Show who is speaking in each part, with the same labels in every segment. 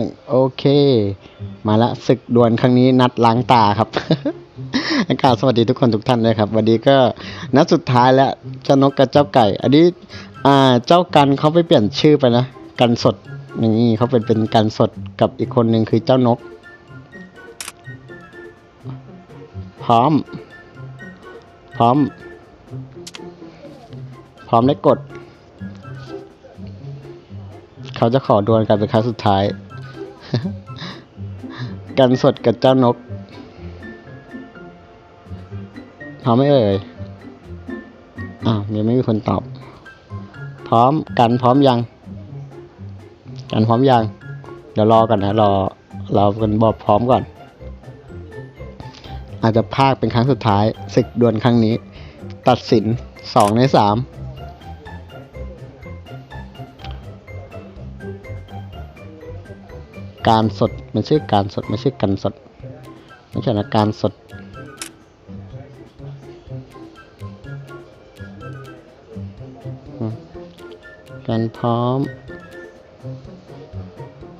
Speaker 1: หนึ่งโอเค มาละศึกดวลครั้งนี้นัดล้างตาครับ อากาศสวัสดีทุกคนทุกท่านเลยครับ วันนี้ก็นัดสุดท้ายแล้วเจ้านกกับเจ้าไก่ อันนี้อ่าเจ้ากันเขาไปเปลี่ยนชื่อไปนะ กันสดนี่เขาเป็นเป็นกันสดกับอีกคนหนึ่งคือเจ้านก พร้อม พร้อม พร้อมได้กด เขาจะขอดวลกันเป็นครั้งสุดท้าย กันสดกับเจ้านกพร้อมไหมเอ่ย อ้าวยังไม่มีคนตอบ พร้อมกันพร้อมยัง กันพร้อมยัง เดี๋ยวรอกันนะ รอรอกันบอกพร้อมก่อน อาจจะพากเป็นครั้งสุดท้ายศึกดวลครั้งนี้ ตัดสินสองในสาม การสดมันชื่อการสดไม่ใช่กันสดไม่ใช่นะการสด กันพร้อม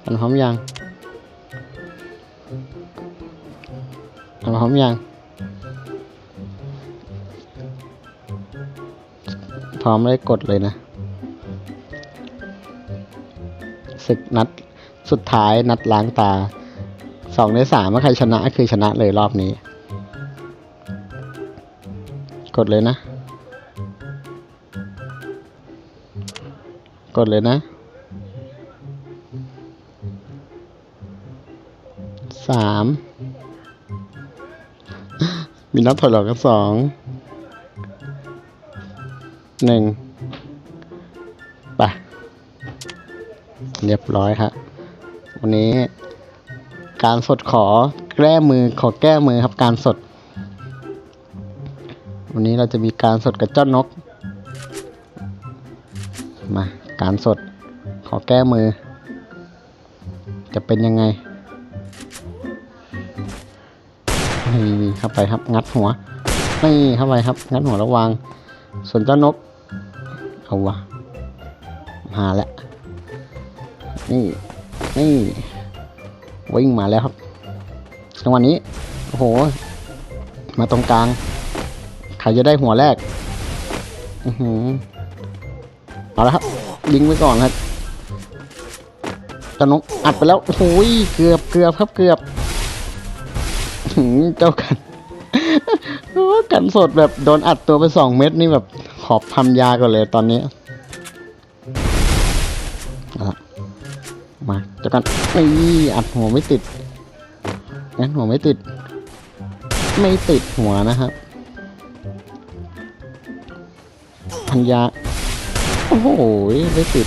Speaker 1: กันพร้อมยังกันพร้อมยังพร้อมได้กดเลยนะศึกนัด สุดท้ายนัดล้างตาสองในสามว่าใครชนะคือชนะเลยรอบนี้ กดเลยนะ กดเลยนะสามมีนับถอยหลังกันสองหนึ่งไปเรียบร้อยครับ วันนี้ การสดขอแก้มือขอแก้มือครับการสด วันนี้เราจะมีการสดกับเจ้านก มาการสดขอแก้มือ จะเป็นยังไงนี่เข้าไปครับงัดหัวนี่เข้าไปครับ งัดหัวระวางส่วนเจ้านกเอาวะมาแล้วนี่ นี่วิ่งมาแล้วครับจังหวะนี้โอ้โห มาตรงกลางใครจะได้หัวแรกอือหือเอาละครับยิงไว้ก่อนครับจ้านกอัดไปแล้วโอ้โหยเกือบเกือบครับเกือบหือเจ้ากันโอ้กันสดแบบโดนอัดตัวไปสองเม็ดนี่แบบขอบพันยาก่อนเลยตอนนี้ มาเจ้ากันนี่อัดหัวไม่ติดงั้นหัวไม่ติด ไม่ติดหัวนะครับพันยา โอ้โหไม่ติด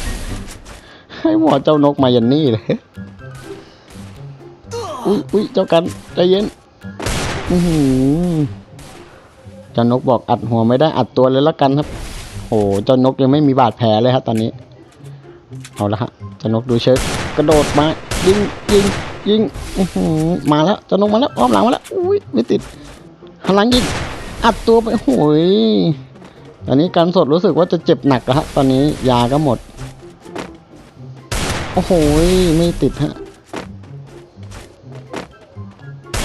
Speaker 1: ให้หมอเจ้านกมายันนี่เลย อุ้ยอุ้ยเจ้ากันใจเย็น อือหือเจ้านกบอกอัดหัวไม่ได้อัดตัวเลยละกันครับโอ้เจ้านกยังไม่มีบาดแผลเลยครับตอนนี้ เอาละฮะเจ้านกดูเชิด กระโดดมายิงยิงยิงมาแล้วเจ้านกมาแล้วอ้อมหลังมาแล้วอุ้ยไม่ติดหันหลังยิงอัดตัวไปโอ้ยตอนนี้การสดรู้สึกว่าจะเจ็บหนักแล้วฮะตอนนี้ยาก็หมด โอ้โหไม่ติดฮะ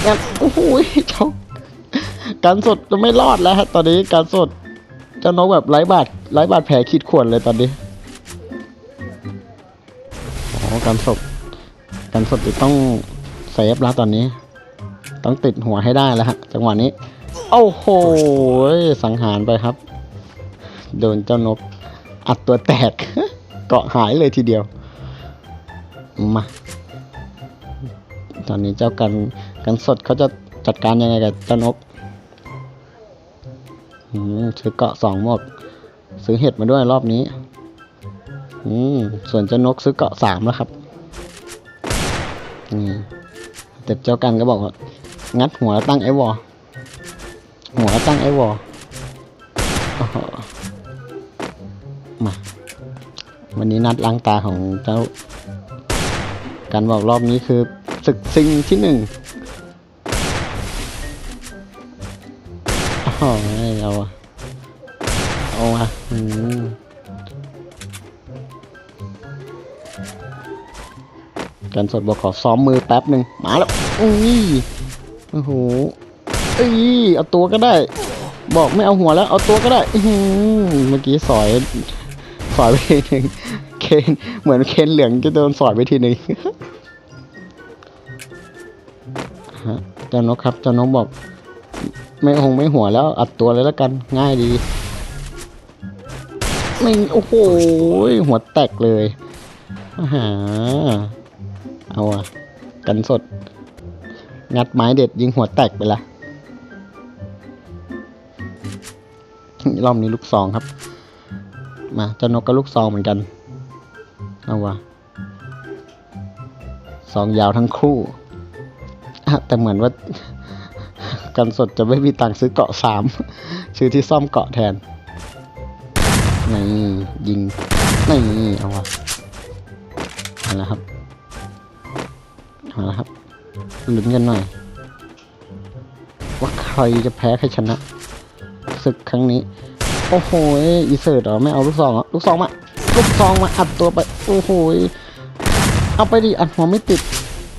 Speaker 1: งั้นโอ้โหเจ้าการสดจะไม่รอดแล้วฮะตอนนี้การสดเจ้านกแบบไร้บาดไร้บาดแผลขีดข่วนเลยตอนนี้ การสดการสดจะต้องเซฟแล้วตอนนี้ ต้องติดหัวให้ได้แล้วฮะจังหวะนี้ โอ้โหสังหารไปครับ โดนเจ้านกอัดตัวแตก เกาะหายเลยทีเดียว มา ตอนนี้เจ้ากันกันสดเขาจะจัดการยังไงกับเจ้านกอืมซื้อเกาะสองหมด ซื้อเห็ดมาด้วยรอบนี้ อืมส่วนเจ้านกซื้อเกาะสามแล้วครับนี่แต่เจ้ากันก็บอกว่า งัดหัวแล้วตั้งไอวอหัวแล้วตั้งไอ้วอมา วันนี้นัดล้างตาของเจ้า การบอกรอบนี้คือศึกซิงที่หนึ่งโอ้ยเอาอะเอาอะอืม กันสดบอกขอซ้อมมือแป๊บหนึ่งมาแล้วอุ้ยโอ้โหเอ้ยเอาตัวก็ได้ บอกไม่เอาหัวแล้ว เอาตัวก็ได้อืเมื่อกี้สอยสอยไปทีหนึ่งเคนเหมือนเคนเหลืองจะโดนสอยไปทีหนึ่งฮะเจ้านกครับเจ้านกบอก ไม่หงไม่หัวแล้ว อัดตัวเลยแล้วกันง่ายดีไม่โอ้โหหัวแตกเลยอาหา เอาอะกันสด งัดไม้เด็ดยิงหัวแตกไปละรอบนี้ลูกซองครับ มาเจ้านกก็ลูกซองเหมือนกัน เอาวะซองยาวทั้งคู่ แต่เหมือนว่า กันสดจะไม่มีตังค์ซื้อเกาะสามซื้อที่ซ่อมเกาะแทนนี่ยิงนี่เอาวะเอาละครับ เอาละครับลุ้นกันหน่อย ว่าใครจะแพ้ใครชนะศึกครั้งนี้ โอ้โหอีเสิร์ตเหรอไม่เอาลูกซองเหรอลูกซองมาลูกซองมาอัดตัวไป โอ้โหเอาไปดิอัดหัวไม่ติด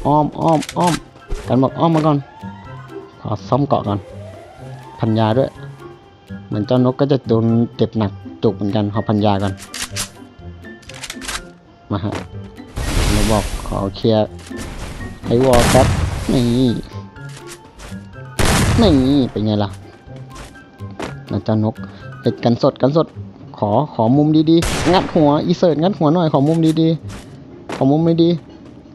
Speaker 1: อ้อมอ้อมอ้อมกันบอกอ้อมมาก่อนขอซ่อมเกาะก่อนพันยาด้วย เหมือนเจ้านกก็จะโดนเจ็บหนักจุกเหมือนกันขอพันยาก่อนมาฮะเราบอกขอเคลียร์ ไอวอลแป๊บนี่นี่เป็นไงล่ะนะเจ้านกเอ็ดกันสดกันสด ขอขอมุมดีๆ งัดหัวอีเสิร์ตงัดหัวหน่อยขอมุมดีๆ ขอมุมไม่ดี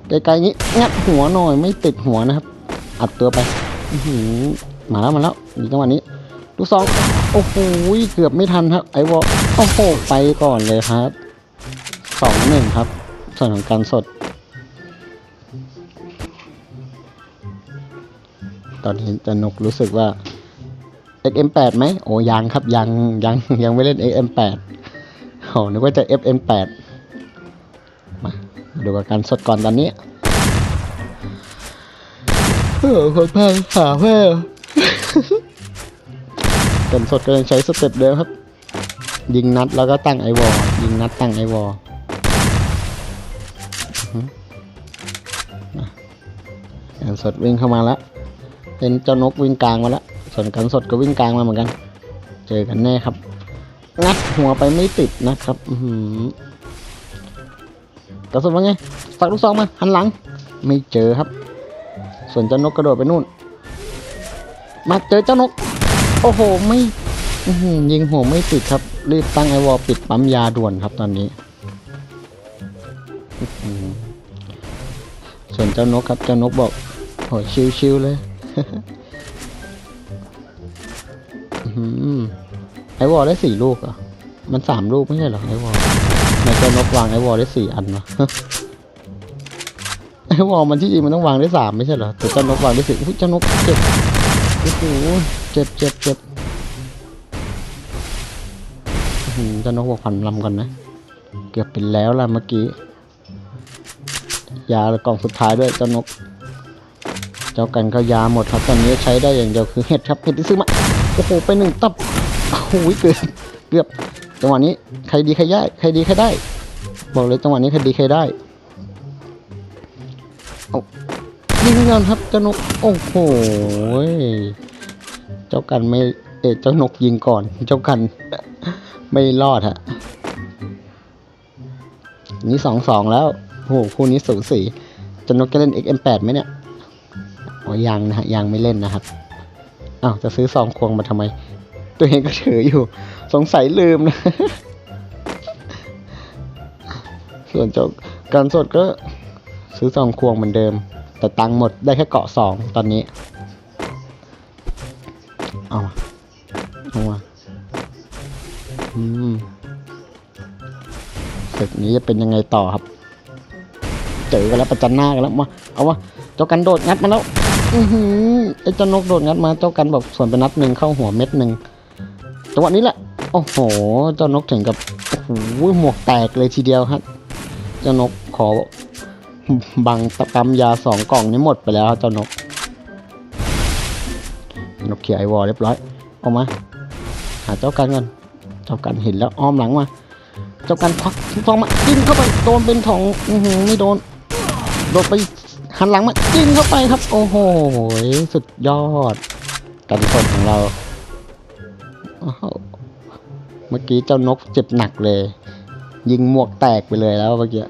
Speaker 1: ไกลๆงี้งัดหัวหน่อยไม่ติดหัวนะครับ อัดตัวไปอื้อหือมาแล้วมาแล้วอีจังหวะนี้ลูกสองโอ้โหเกือบไม่ทันครับ ไอวอลโอ้โหไปก่อนเลยครับสองหนึ่งครับ ส่วนของการสด ตอนนี้จะนกรู้สึกว่า XM8 ไหมโอ้ยังครับยังยังยังไม่เล่น XM8 โอ้นึกว่าจะ FM8 มาดูกับการสดก่อนตอนนี้เออคนพังหาแม่กันสดก็ยังใช้สเต็ปเดิมครับ ยิงนัดแล้วก็ตั้งไอวอลยิงนัดตั้งไอวอลกันสดวิ่งเข้ามาแล้ว เป็นเจ้านกวิ่งกลางมาแล้วส่วนกันสดก็วิ่งกลางมาเหมือนกัน เจอกันแน่ครับ งัดหัวไปไม่ติดนะครับอืกระสุนว่าไงฝักลูกซองมาหันหลัง ไม่เจอครับ ส่วนเจ้านกกระโดดไปนู่น มาเจอเจ้านก โอ้โหไม่ยิงหัวไม่ติดครับ รีบตั้งไอวอลปิดปั๊มยาด่วนครับตอนนี้ส่วนเจ้านกครับเจ้านกบอกโหชิวๆเลย ไอวอลได้สี่ลูกเหรอะ มันสามลูกไม่ใช่เหรอไอวอลในจ้านกวางไอวอลได้สี่อันวะไอวอลมันที่จริงมันต้องวางได้สามไม่ใช่เหรอ แต่เจ้านกวางได้สี่อุ้ยเจ้านกเจ็บโอ้โหเจ็บเจ็บเจ็บอื้อหือเจ้านกบอกผันลำก่อนนะ เกือบเป็นแล้วล่ะเมื่อกี้ ยากล่องสุดท้ายด้วยเจ้านก จ้ากันก็ยาหมดครับตอนนี้ใช้ได้อย่างเดียวคือเห็ดครับเห็ดที่ซื้อมาโอ้โหไปหนึ่งตับโอ้โหเกือบเกือบจังหวะนี้ใครดีใครได้ใครดีใครได้ บอกเลยจังหวะนี้ใครดีใครได้เอายิงกันครับเจ้านกโอ้โหเจ้ากันไม่เอเจ้านกยิงก่อน เจ้ากันไม่รอดฮะนี่สองสองแล้วโอ้โหคู่นี้สูสีเจ้านกจะเล่น XM8 ไหมเนี่ย อ๋อยังนะฮะยังไม่เล่นนะครับอ้าวจะซื้อซองควงมาทำไม ตัวเองก็ถืออยู่ สงสัยลืมนะ ส่วนเจ้าการสดก็ซื้อซองควงเหมือนเดิม แต่ตังค์หมดได้แค่เกาะสองตอนนี้ เอาเอาวะอืมศึกนี้จะเป็นยังไงต่อครับ เจอกันแล้วประจันหน้ากันแล้วมา เอาวะเจ้ากันโดดงัดมาแล้ว อือหือไอ้เจ้านกโดดงัดมาเจ้ากันแบอกส่วนเป็นนัดหนึ่งเข้าหัวเม็ดหนึ่งจังหวะนี้แหละ โอ้โห เจ้านกถึงกับโอ้โหหมวกแตกเลยทีเดียวครับเจ้านกขอบังตะกำยาสองกล่องนี้หมดไปแล้วเจ้านก นกเขียไอวอลเรียบร้อยออกมา หาเจ้ากันก่อน เจ้ากันเห็นแล้วอ้อมหลังมา เจ้ากันควักซองมายิงเข้าไปโดนเป็นของอือหือไม่โดนโดดไป หันหลังมายิงเข้าไปครับ โอ้โห สุดยอดกันสดของเรา เมื่อกี้เจ้านกเจ็บหนักเลย ยิงหมวกแตกไปเลยแล้วเมื่อกี้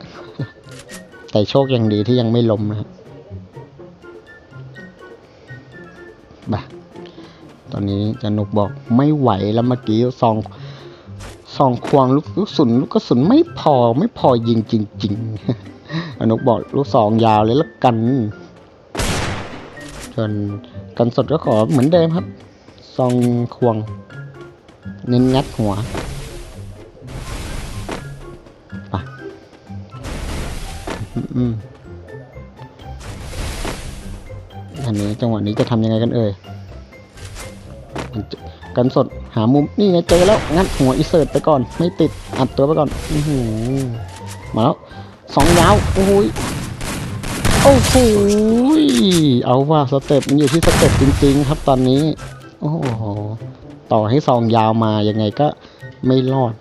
Speaker 1: แต่โชคยังดีที่ยังไม่ล้มนะครับบ่ะตอนนี้เจันนกบอกไม่ไหวแล้วเมื่อกี้ซองซองควงลูกลูกสุนลูกกระสุนไม่พอไม่พอยิงจริง ๆ อนกบอกลูกซองยาวเลยละกัน ส่วนกันสดก็ขอเหมือนเดิมครับ ซองควง เน้นงัดหัวไปอืมอันนี้จังหวะนี้จะทำยังไงกันเอ่ยกันสดหามุมนี่ไงเจอแล้วงัดหัวอิเสิร์ตไปก่อน ไม่ติดอัดตัวไปก่อนอือมาแล้ว สองยาวโอ้โหยโอ้โหเอาว่าสเต็ปมันอยู่ที่สเต็ปจริง ๆ ครับตอนนี้ โอ้โหต่อให้ซองยาวมายังไงก็ไม่รอด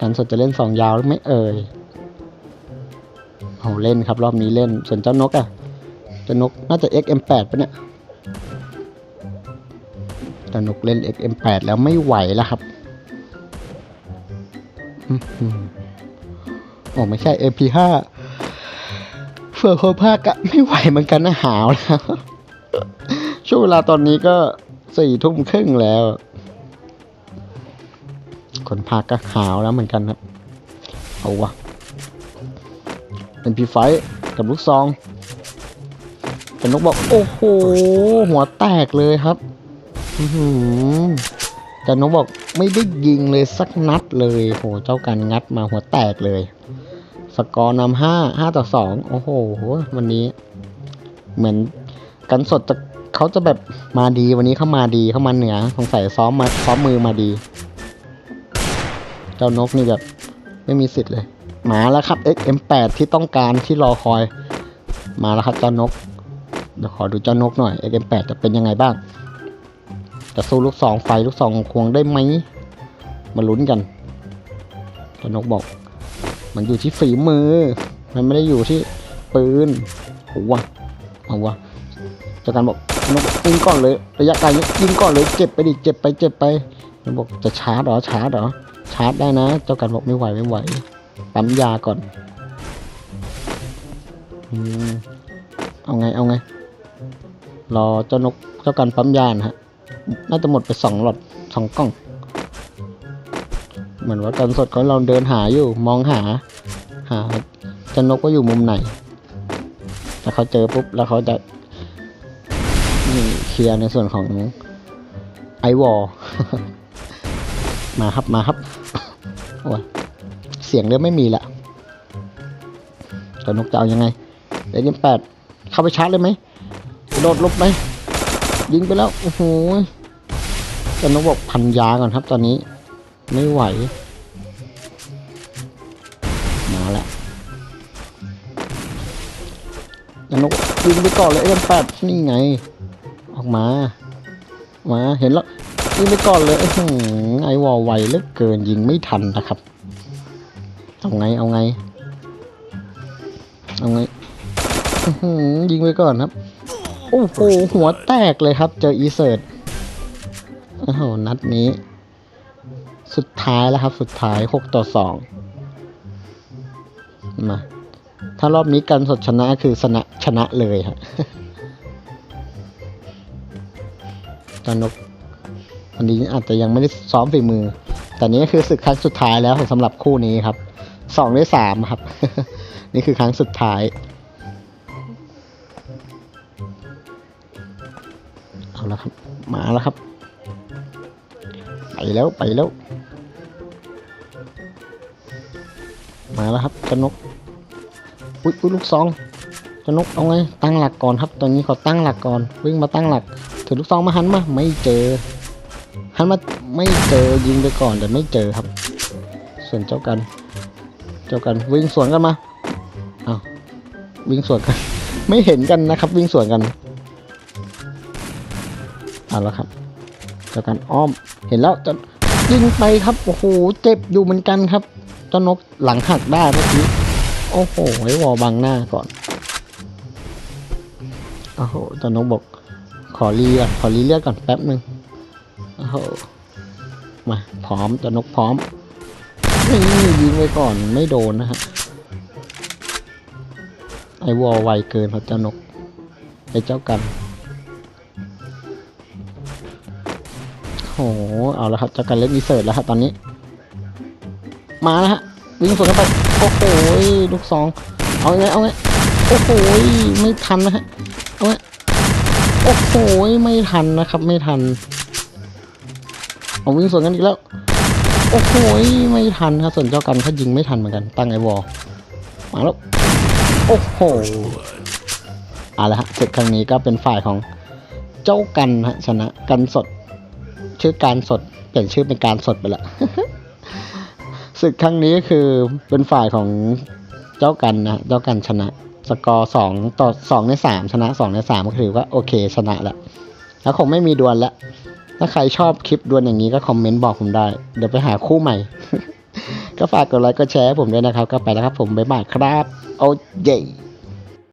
Speaker 1: กันสดจะเล่นซองยาวหรือไม่เอ่ยโหเล่นครับ รอบนี้เล่นส่วนเจ้านกอะเจ้านกน่าจะ XM8 ปะเนี่ยเจ้านกเล่น XM8 แล้วไม่ไหวแล้วครับ โอ้ไม่ใช่ MP5 เฟื่อโคภาคก็ไม่ไหวเหมือนกันนะหาวแล้ว ช่วงเวลาตอนนี้ก็สี่ทุ่มครึ่งแล้ว คนภาคก็หาวแล้วเหมือนกันครับ เอาวะเป็นพีไฟกับลูกซองเป็นนกบอก โอ้โห หัวแตกเลยครับ อื้อหือแต่นกบอก ไม่ได้ยิงเลยสักนัดเลยโหเจ้ากันงัดมาหัวแตกเลย สกอร์นำห้าห้าต่อสองโอ้โหวันนี้ เหมือนกันสดจะเขาจะแบบมาดีวันนี้เขามาดีเขามาเหนือสงสัยซ้อมมาซ้อมมือมาดี เจ้านกนี่แบบไม่มีสิทธิ์เลยมาแล้วครับ XM8 ที่ต้องการที่รอคอย มาแล้วครับเจ้านกเดี๋ยวขอดูเจ้านกหน่อย XM8 จะเป็นยังไงบ้าง จะสู้ลูกสองไฟลูกสองควงได้ไหมมาลุ้นกันเจ้านกบอก มันอยู่ที่ฝีมือ มันไม่ได้อยู่ที่ปืนโอ้วะเอาวะเจ้ากันบอกนกยิงก่อนเลยระยะไกลยิงก่อนเลยเจ็บไปดิเจ็บไปเจ็บไปมันบอกจะชาร์จหรอชาร์จหรอชาร์จได้นะ เจ้ากันบอกไม่ไหวไม่ไหวปั๊มยาก่อนอเอาไงเอาไงรอเจ้านกเจ้ากันปั๊มยานะฮะ น่าจะหมดไปสองหลอดสองกล่อง เหมือนว่ากันสดของเราเดินหาอยู่ มองหา หาจ้านกว่าอยู่มุมไหนถ้าเขาเจอปุ๊บแล้วเขาจะนี่เคลียร์ในส่วนของไอวอลมาครับมาครับโอ้ยเสียงเริ่มไม่มีละเจ้านกจะเอายังไงเอ็มแปดเข้าไปชาร์จเลยไหมโดดลบไหม ยิงไปแล้ว โอ้โหจ้านบอกพันยาก่อนครับ ตอนนี้ ไม่ไหว มาแล้วจ้านกยิงไปก่อนเลยเอ็มแปดนี่ไง ออกมา มา เห็นแล้วยิงไปก่อนเลยอืไอวอลไวเหลือเกินยิงไม่ทันนะครับ เอาไง เอาไง เอาไงยิงไปก่อนครับ โอ้โหหัวแตกเลยครับ เจออีเซิร์ตโอ้โหนัดนี้ สุดท้ายแล้วครับ สุดท้ายหกต่อสองมาถ้ารอบนี้กันสดชนะคือชนะชนะเลยครับจานกวันนี้อาจจะยังไม่ได้ซ้อมฝีมือ แต่นี้คือศึกครั้งสุดท้ายแล้วสำหรับคู่นี้ครับสองในสามครับ นี่คือครั้งสุดท้าย มาแล้วครับ ไปแล้วไปแล้ว มาแล้วครับจนกอุ้ยอุ้ยลูกซองจนกเอาไงตั้งหลักก่อนครับ ตอนนี้เขาตั้งหลักก่อนวิ่งมาตั้งหลักถือลูกซองมาหันมาไม่เจอหันมาไม่เจอยิงไปก่อนแต่ไม่เจอครับ ส่วนเจ้ากัน เจ้ากันวิ่งสวนกันมาเอาววิ่งสวนกัน ไม่เห็นกันนะครับ วิ่งสวนกัน เอาแล้วครับจากันอ้อมเห็นแล้วจะยิงไปครับโอ้โหเจ็บอยู่เหมือนกันครับเจ้านกหลังหักได้เมื่อกี้โอ้โหไอ้วอลบังหน้าก่อนโอ้โหตอนนกบอกขอรีก่อนขอรีเลือดก่อนแป๊บหนึ่งโอ้โหมาพร้อมตอนนกพร้อมนี่ยิงไว้ก่อนไม่โดนนะฮะไอ้วอลไวเกินครับเจ้านกไอ้เจ้ากัน เอาแล้วครับจ้ากันเล่นมีเสิร์ตแล้วครับตอนนี้ มาแล้วฮะวิ่งสวนเข้าไปโอ้โหลูกซองเอาไงเอาไงโอ้โหไม่ทันนะฮะเอาไงโอ้โหไม่ทันนะครับ ไม่ทันเอาวิ่งสวนกันอีกแล้ว โอ้โหไม่ทันครับส่วนเจ้ากันเขายิงไม่ทันเหมือนกัน ตั้งไอ้วอลมาแล้วโอ้โหเอาละฮะศึกครั้งนี้ก็เป็นฝ่ายของเจ้ากันฮะชนะกันสด ชื่อการสดเปลี่ยนชื่อเป็นการสดไปละศึกครั้งนี้ก็คือเป็นฝ่ายของเจ้ากันนะเจ้ากันชนะ สกอร์สองต่อสองในสามชนะสองในสามก็ถือว่าโอเคชนะแล้วแล้วคงไม่มีดวลล้วถ้าใครชอบคลิปดวลอย่างนี้ก็คอมเมนต์บอกผมได้ เดี๋ยวไปหาคู่ใหม่ ก็ฝากกดไลค์กดแชร์ให้ผมด้วยนะครับ ก็ไปแล้วครับผมบ๊ายบายครับ โอ้เย่